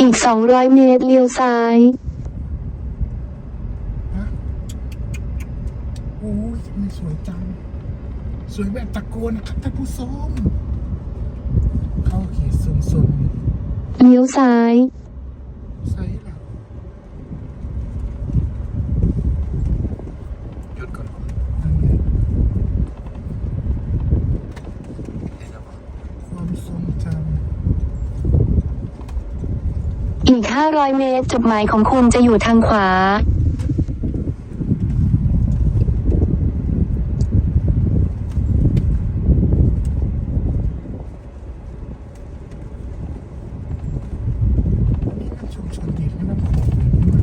อีก 200 เมตรเลี้ยวซ้าย ฮะโอ้ยทำไมสวยจัง สวยแบบตะโกนนะครับท่านผู้ชมเข้าเขตโซนโซนเลี้ยวซ้ายไซส์ละหยุดก่อนนั่นไงความทรงจ อีก 500 เมตร จุดหมายของคุณจะอยู่ทางขวา ชุมชนดีแม่น้ำโขงเลยนี่หว่า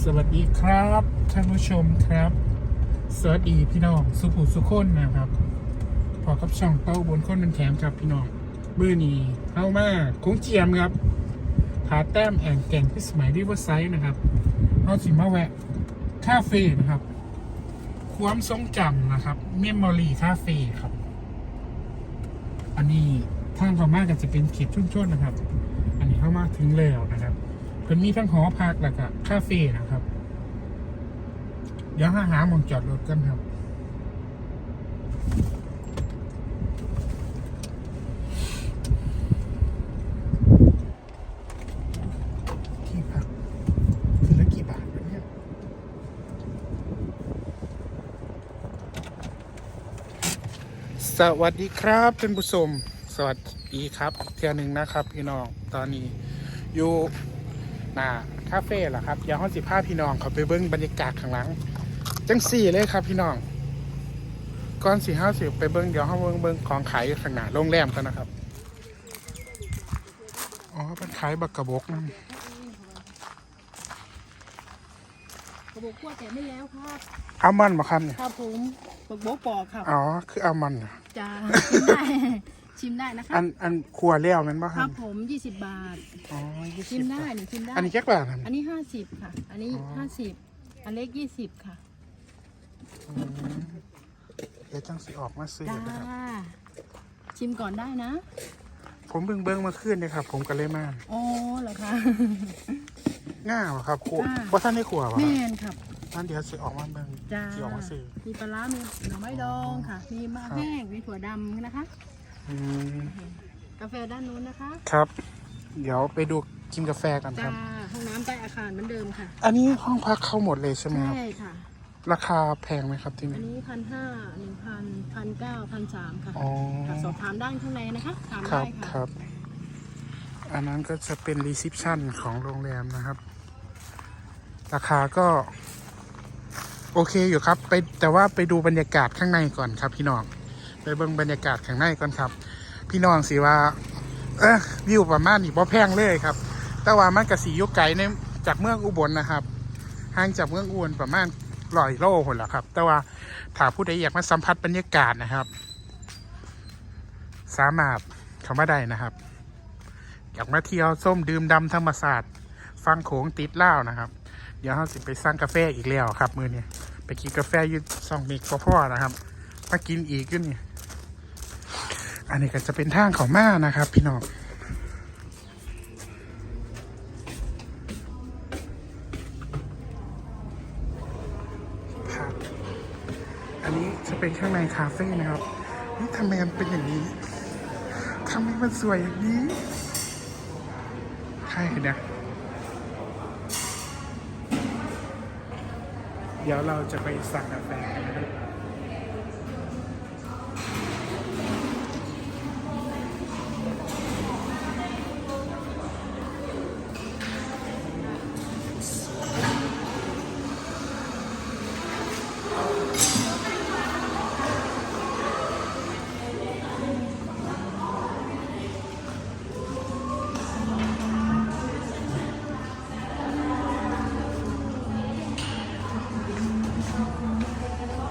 สวัสดีครับ ท่านผู้ชมครับ สวัสดีพี่น้องสุขุสุขคนนะครับพอกับช่องเป้าบนคนเป็นแถมครับพี่น้องเบื่อนี้เข้ามาคงเจียมครับผาแต้มแอ่งแก่งพิสมัยริเวอร์ไซด์นะครับเอาสิมาแวะคาเฟ่นะครับ ความทรงจำนะครับเมมโมรีคาเฟ่ครับ อันนี้ทางเขามากก็จะเป็นเขตชุมชนนะครับ อันนี้เข้ามาถึงแล้วนะครับเพิ่นมีทั้งหอพักแล้วก็คาเฟ่นะครับ เดี๋ยวหาหาหมองจอดรถกันครับ ที่พักคือละกี่บาทวะเนี่ยสวัสดีครับท่านผู้ชมสวัสดีครับอีกเที่ยวหนึ่งนะครับ พี่น้องตอนนี้อยู่หน้าคาเฟ่ละครับเดี๋ยวห้องสิบห้าพี่น้องเขาไปเบิ้งบรรยากาศข้างหลัง จังสี่เลยครับพี่น้องก่อนสี่ห้าสิบไปเบิ้งเดี๋ยวห้องเบิ้งเบิ้งของขายอยู่ข้างหน้าโรงแรมกันนะครับ อ๋อเป็นขายบักกระบกนั่นกระบอกขั้วแต่ไม่แล้วครับอัลมอนด์มาครับเนี่ยครับผมบักโบกปอกครับอ๋อคืออัลมอนด์เหรอจะชิมได้ ชิมได้นะคอัรับนอันครัวเลี้ยวแมันป่ะคครัรับบผม20บาท อ๋อยี่ชิสิมบได้บาทนี่ชิมได้ อันนี้แจ็คบาทครับ อันนี้50ค่ะ อันนี้อ๋อ50อันเล็ก20ค่ะ เดี๋ยวจังสิออกมาซื้อจ้านะครับ ชิมก่อนได้นะ ผมเบิ่งเบิ่งมาขึ้นเลยครับ ผมก็เลยมาอ๋อเหรอคะง่าวครับขวจ้าว่าท่านได้ขวบแม่อะนครับท่านเดี๋ยวสิออกมาเบิ่งจ้าสิออกมาซื้อมีปลาร้ามีหน่อไม้ดองค่ะ มีมะครับแห้งมีถั่วดำนะคะอืมกาแฟด้านนู้นนะคะ ครับ เดี๋ยวไปดูกินกาแฟกันคจ้ารับห้องน้ำใต้อาคารเหมือนเดิมค่ะ อันนี้ห้องพักเข้าหมดเลยใช่ไหมครับใช่ค่ะ ราคาแพงไหมครับที่อันนี่นี้พันห้าหนึ่งพันพันเก้าพันสามค่ะอ๋อ ค่ะสอบถามด้านข้างในนะคะถามครัได้บคค่ะรับ อันนั้นก็จะเป็นรีเซพชันของโรงแรมนะครับ ราคาก็ โอเคอยู่ครับ ไปแต่ว่าไปดูบรรยากาศข้างในก่อนครับ พี่น้องไปเบิ่งบรรยากาศข้างในก่อนครับ พี่น้องสิว่า เออวิวประมาณนี้บ่แพงเลยครับ แต่ว่ามันกสีอยุไกลในจากเมืองอุบลนะครับห่างจากเมืองอุบลประมาณ ร้อยโลคนละครับ แต่ว่าถ้าผู้ใดอยากมาสัมผัสบรรยากาศนะครับ สามารถเข้ามาได้นะครับ อยากมาเที่ยวส้มดื่มดำธรรมศาสตร์ฟังโขงติดเหล้านะครับ เดี๋ยวเราสิไปสั่งกาแฟอีกแล้วครับ มือเนี้ไปกินกาแฟยืดสองเมกพ่อนะครับมากินอีกขึ้นนี่อันนี้ก็จะเป็นทางของมานะครับ พี่น้อง อันนี้จะเป็นข้างในคาเฟ่นะครับนี่ทำไมมันเป็นอย่างนี้ทำไมมันสวยอย่างนี้ใช่นะเดี๋ยวเราจะไปสั่งกาแฟกันนะครับ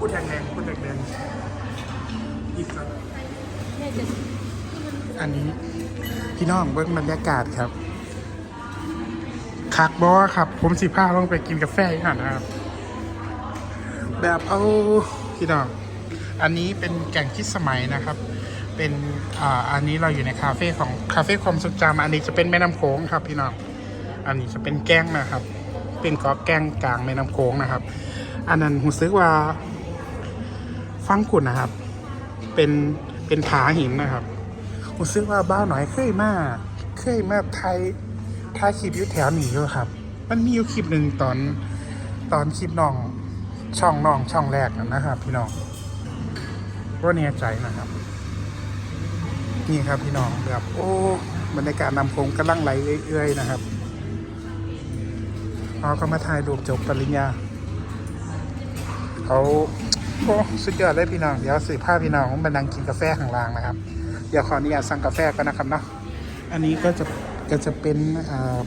พูดแรงๆพูดแรงๆอีกครับอันนี้พี่น้องเบิ้งบรรยากาศครับคักบอครับ ผมสิพาลงไปกินกาแฟอีกหน่อยนะครับ แบบเอาพี่น้อง อันนี้เป็นแก่งคิดสมัยนะครับ เป็นอ่าอันนี้เราอยู่ในคาเฟ่ของคาเฟ่ความทรงจำอันนี้จะเป็นแม่น้ำโขงครับ พี่น้อง อันนี้จะเป็นแก้งนะครับ เป็นกาะแก้งกลางแม่น้ำโขงนะครับ อันนั้นผมซื้อว่า ฟังกุ่นนะครับ เป็นเป็นผาหินนะครับผมซื้อว่าบ้าหน่อยเคยมาเคยมาไทยถ่ายคลิปอยู่แถวนี้ด้วยครับ มันมีอยู่คลิปหนึ่งตอนตอนคลิปน้องช่องน้องช่องแรกนะครับ พี่น้องว่าแน่ใจนะครับ นี่ครับพี่น้องแบบโอ้บรรยากาศนำโคงกำลังไหลเอื้อยๆนะครับเขาก็มาถ่ายรูปจบปริญญาเขา โอ้สุดยอดเลยพี่น้อง เดี๋ยวสืบภาพพี่น้องมานั่งกินกาแฟข้างล่างนะครับ เดี๋ยวขออนุญาตสั่งกาแฟกันนะครับเนาะ อันนี้ก็จะก็จะเป็น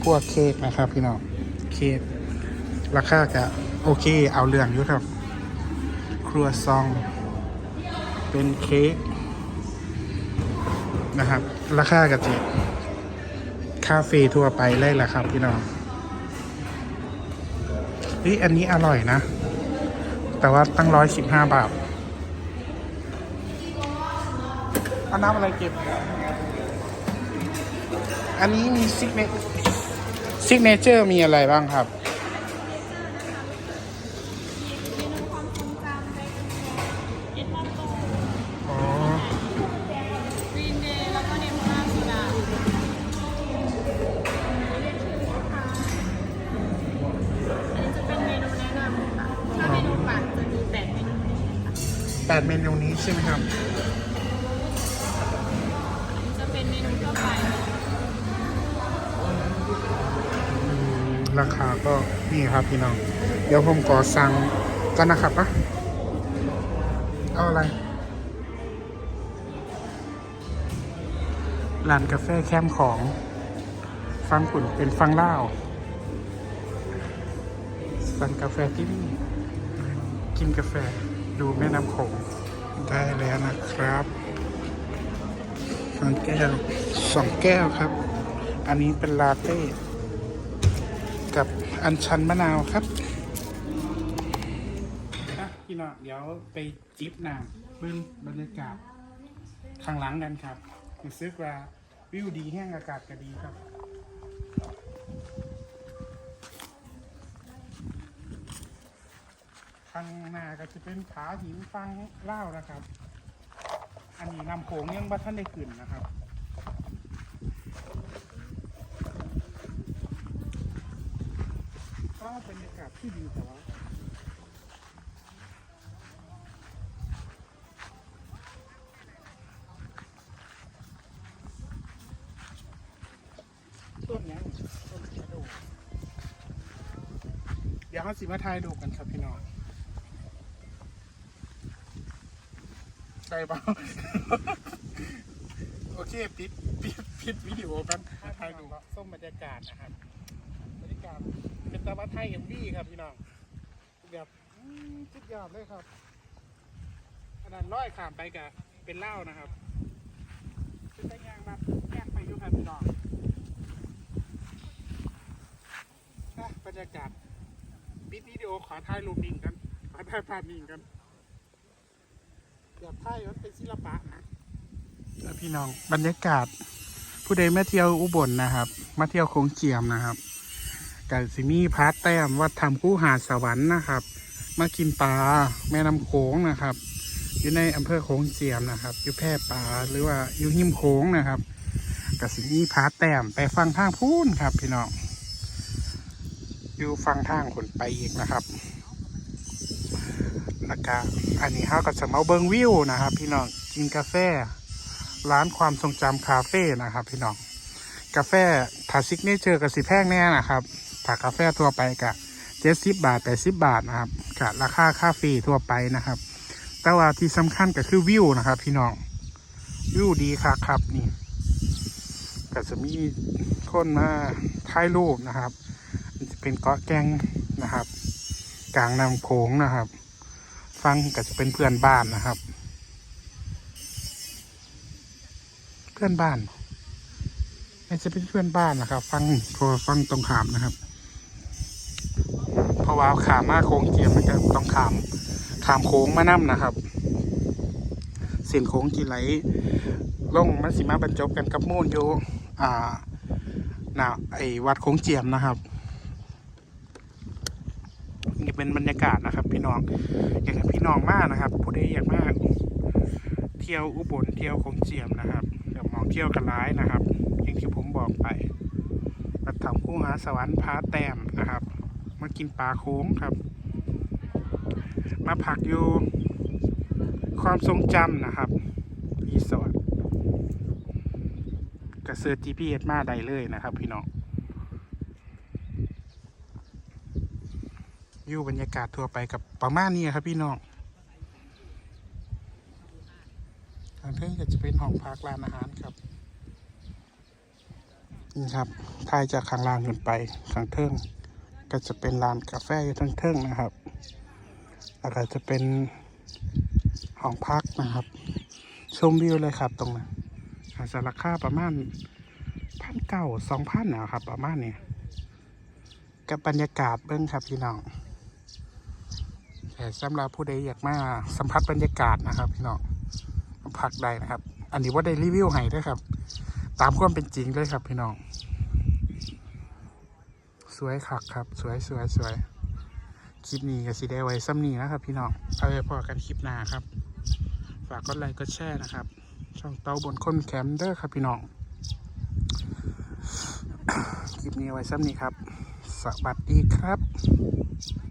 พวกเค้กนะครับพี่น้อง เค้กราคาก็โอเค เอาเรื่องอยู่ครับ ครัวซอง เป็นเค้กนะครับ ราคากะจิคาเฟ่ทั่วไปเลยแหละครับพี่น้องเฮ้ยอันนี้อร่อยนะ แต่ว่าตั้งร้อยสิบห้าบาทเอาน้ำอะไรเก็บ อันนี้มีซิกเนซิกเนเจอร์มีอะไรบ้างครับ 8 เมนูนี้ใช่ไหมครับ จะเป็นเมนูทั่วไปราคาก็นี่ครับพี่น้อง เดี๋ยวผมก่อสั่งกันนะครับปะเอาอะไร ร้านกาแฟแคมของ ฟังขุนเป็นฟังเล่าสั่งกาแฟที่นี่ กินกาแฟ ดูแม่น้ำโขงได้แล้วนะครับสองแก้วสองแก้วครับ อันนี้เป็นลาเต้กับอัญชันมะนาวครับอะพี่น้องเดี๋ยวไปจิบน้ำเบื้องบรรยากาศข้างหลังกันครับรู้สึกว่าวิวดีแห้งอากาศก็ดีครับ ข้างหน้าก็จะเป็นผาหินฟังเล่าวนะครับ อันนี้นำโขงยังบัท่านได้ขึ้นนะครับ ก็บรรยากาศที่ดีแต่ว่าต้นนี้ต้นกระดูกเดี๋ยวเขาสิมาทายดูกันครับพี่น้อง ใช่เปล่าโอเคปิดปิดปิดวิดีโอกันมาทายดูส้มบรรยากาศนะครับบรรยากาศเป็นตะวันไทยเอ็มบี้ครับพี่น้องแบบอืมสุดยอดเลยครับขนาดร้อยขามไปกับเป็นเหล้านะครับเป็นตะยางแบบแยกไปอยู่ครับพี่น้องบรรยากาศปิดวิดีโอขอถ่ายรูปนิ่งกันขอถ่ายภาพนิ่งกัน แบบถ่ายมันเป็นศิลปะนะพี่น้องบรรยากาศ ผู้ใดมาเที่ยวอุบลนะครับ มาเที่ยวโขงเจียมนะครับกับสิมีพาร์ทแต้มวัดทำคู่หาดสวรรค์นะครับ มากินปลาแม่น้ำโขงนะครับ อยู่ในอำเภอโขงเจียมนะครับ อยู่แพร่ปลาหรือว่าอยู่หิมโขงนะครับกับสิมีพาร์ทแต้มไปฟังทางพูนครับ พี่น้องอยู่ฟังทางคนไปอีกนะครับ แล้วก็อันนี้เขาก็จะมาเบิงวิวนะครับพี่น้องกินกาแฟ ร้านความทรงจำคาเฟ่นะครับ พี่น้องกาแฟถ้าซิกเนเจอร์กับสิแพงแน่นะครับถ้ากาแฟทั่วไปกับเจ็ดสิบบาทแปดสิบบาทนะครับกับราคาค่าฟรีทั่วไปนะครับ แต่ว่าที่สำคัญก็คือวิวนะครับ พี่น้องวิวดีค่ะครับนี่ก็จะมีคนมาถ่ายรูปนะครับจะเป็นเกาะแกงนะครับ กลางน้ำโขงนะครับ ฟังก็จะเป็นเพื่อนบ้านนะครับ เพื่อนบ้านน่าจะเป็นเพื่อนบ้านนะครับ ฟังโทรฟังตรงขามนะครับเพราะว่าขามมาโค้งเจียมมันก็ต้องขามขามโค้งมานํนะครับเส้นโค้งที่ไหลลงมันสิมาบรรจบกันกับมูลอยู่อ่าหนาไอวัดโค้งเจียมนะครับนี่เป็นบรรยากาศนะครับ พี่น้องอยากให้ พี่น้องมากนะครับผู้ใดอยากมากเที่ยวอุบลเที่ยวโค้งเจียมนะครับเดี๋ยวมองเที่ยวกันร้ายนะครับอย่างที่ผมบอกไปมาทำคู่หาสวรรค์พาแต้มนะครับมากินปลาโค้งครับ มาพักอยู่ความทรงจำนะครับรีสอร์ทกระเซิร์ GPS มาได้เลยนะครับ พี่น้องวิวบรรยากาศทั่วไปกับประมาณนี้ครับพี่น้องทางเทิงก็จะเป็นห้องพักร้านอาหารครับนี่ครับถ่ายจากข้างล่างขึ้นไปข้างเทิงก็จะเป็นร้านกาแฟอยู่ทั้งเทิงนะครับแล้วก็จะเป็นห้องพักนะครับ ชมวิวเลยครับตรงนั้นอาจจะราคาประมาณพันเก้าสองพันนะครับ ประมาณนี้กับบรรยากาศเบิ้งครับพี่น้องแต่สำหรับผู้ใดอยากมาสัมผัสบรรยากาศนะครับพี่น้อง มาพักได้นะครับ อันนี้ว่าได้รีวิวให้ด้วยครับ ตามความเป็นจริงเลยครับ พี่น้อง สวยคักครับ สวยสวยสวยคลิปนี้ก็สิได้ไว้ซ้ำนี้นะครับ พี่น้องเอาไว้พอกันคลิปหน้าครับ ฝากกดไลค์กดแชร์นะครับ ช่องเตาบนค้นแคมเดอร์ครับพี่น้อง คลิปนี้ไว้ซ้ำนี้ครับ สวัสดีครับ